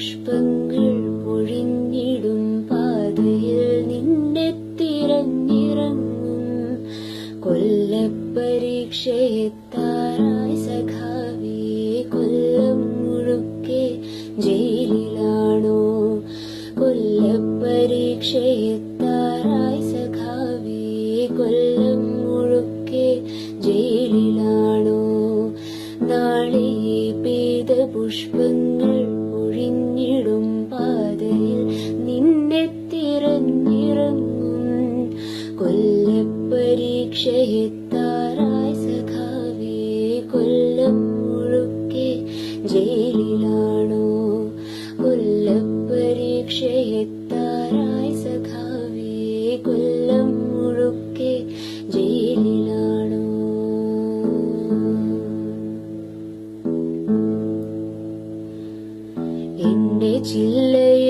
പുഷ്പങ്ങൾ പൊഴിഞ്ഞിടും പാതയിൽ നിന്നെ തിരഞ്ഞിറങ്ങും. കൊല്ലപ്പരീക്ഷയെത്താറായി സഖാവേ കൊല്ലം മുഴുക്കെ ജയിലിലാണോ? കൊല്ലപ്പരീക്ഷയെത്താറായി സഖാവേ കൊല്ലം മുഴുക്കെ ജയിലിലാണോ? നാളെ പീത പുഷ്പങ്ങൾ കൊല്ലപ്പരീക്ഷയെത്താറായി സഖാവേ കൊല്ലം മുഴുക്കെ ജയിലിലാണോ? കൊല്ലപ്പരീക്ഷയെത്താറായി സഖാവേ കൊല്ലം മുഴുക്കെ ജയിലിലാണോ? എന്റെ ചില്ലയിൽ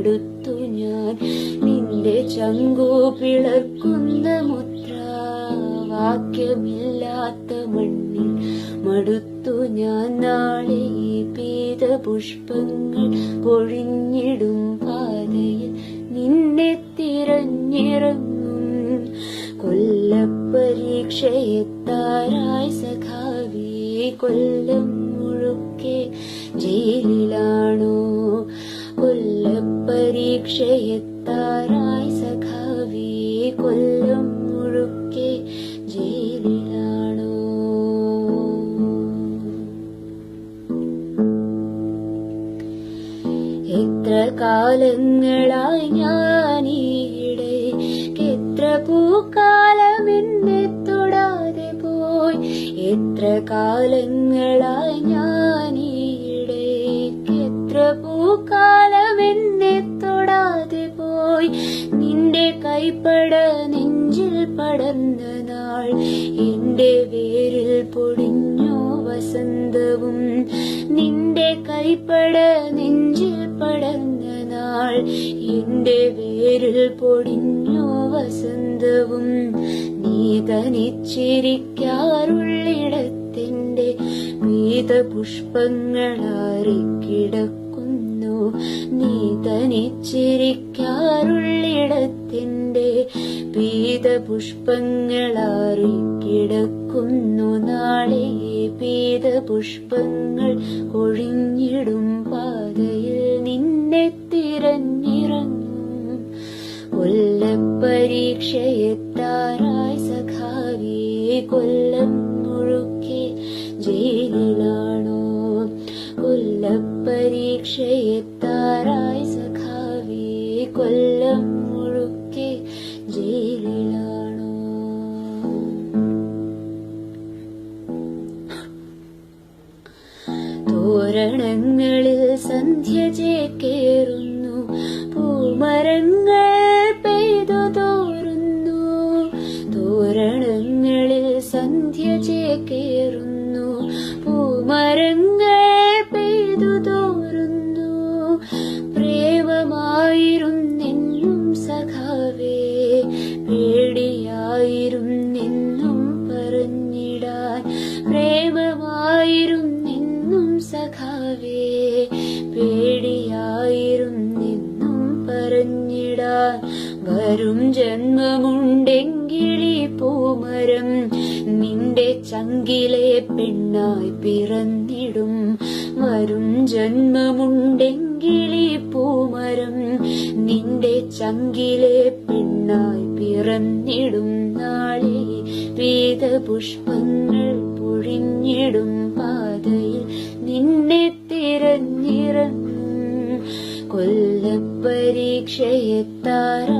മടുത്തു ഞാൻ. നിന്റെ ചങ്കു പിളർക്കുന്ന മുദ്ര വാക്യമില്ലാത്ത മണ്ണിൽ മടുത്തു ഞാൻ. നാളെ ഈ പീത പുഷ്പങ്ങൾ പൊഴിഞ്ഞിടും പാതയിൽ നിന്നെ തിരഞ്ഞിറങ്ങും. കൊല്ലപ്പരീക്ഷയെത്താറായി സഖാവേ കൊല്ലം മുഴുക്കെ ജയിലിലാണോ? കൊല്ലപ്പരീക്ഷയെത്താറായി സഖാവിയെ കൊല്ലം മുഴുക്കെ ജയിലിലാണോ? എത്ര കാലങ്ങളായി ഞാനീടെ എത്ര പൂക്കാലം എന്നെ തൊടാതെ പോയി. എത്ര കാലങ്ങളായി ഞാനീടെ കൈപ്പട നെഞ്ചിൽ പടർന്ന നാൾ. എന്റെ വേരിൽ പൊടിഞ്ഞോ വസന്തവും. നിന്റെ കൈപ്പട നെഞ്ചിൽ പടർന്ന നാൾ. എന്റെ വേരിൽ പൊടിഞ്ഞോ വസന്തവും. നീ തനിച്ചിരിക്കാറുള്ളിടത്തിന്റെ പീത പുഷ്പങ്ങളാറിക്കിടക്കുന്നു നീ തനിച്ചിരിക്കാറുള്ളിടത്തിന്റെ പീത പുഷ്പങ്ങളാറിക്കിടക്കുന്നു നാളെ പീത പുഷ്പങ്ങൾ ഒഴിഞ്ഞിടും പാതയിൽ നിന്നെ തിരഞ്ഞിറങ്ങും. കൊല്ലപ്പരീക്ഷയെത്താറായി സഖാവിയെ കൊല്ലം മുഴുക്കി ജയിലിലാണോ? കൊല്ലപ്പരീക്ഷയെത്താറായി തോരണങ്ങളിൽ സന്ധ്യ ചേക്കേറുന്നു. പൂമരങ്ങൾ പെയ്തു തോറുന്നു. തോരണങ്ങളിൽ സന്ധ്യ ചേക്കേറുന്നു. പൂമരങ്ങൾ പെയ്തു തോറുന്നു. പ്രേമമായിരുന്നെന്നും സഖാവേ പേടിയായിരുന്നെന്നും പറഞ്ഞിടാൻ. പ്രേമമായിരുന്നെന്നും വരും ജന്മമുണ്ടെങ്കിലീ പൂമരം നിന്റെ ചങ്കിലെ പെണ്ണായി പിറന്നിടും. വരും ജന്മമുണ്ടെങ്കിലീ പൂമരം നിന്റെ ചങ്കിലെ പെണ്ണായി പിറന്നിടും. നാളെ വീത പുഷ്പങ്ങൾ പൊഴിഞ്ഞിടും. പാതയിൽ നിന്നെ തിരഞ്ഞിറങ്ങും. കൊല്ലപ്പരീക്ഷയെത്താറായി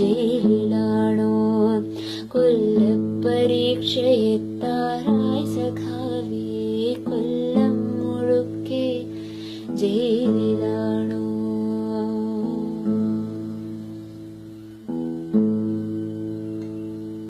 णोल् परीक्षे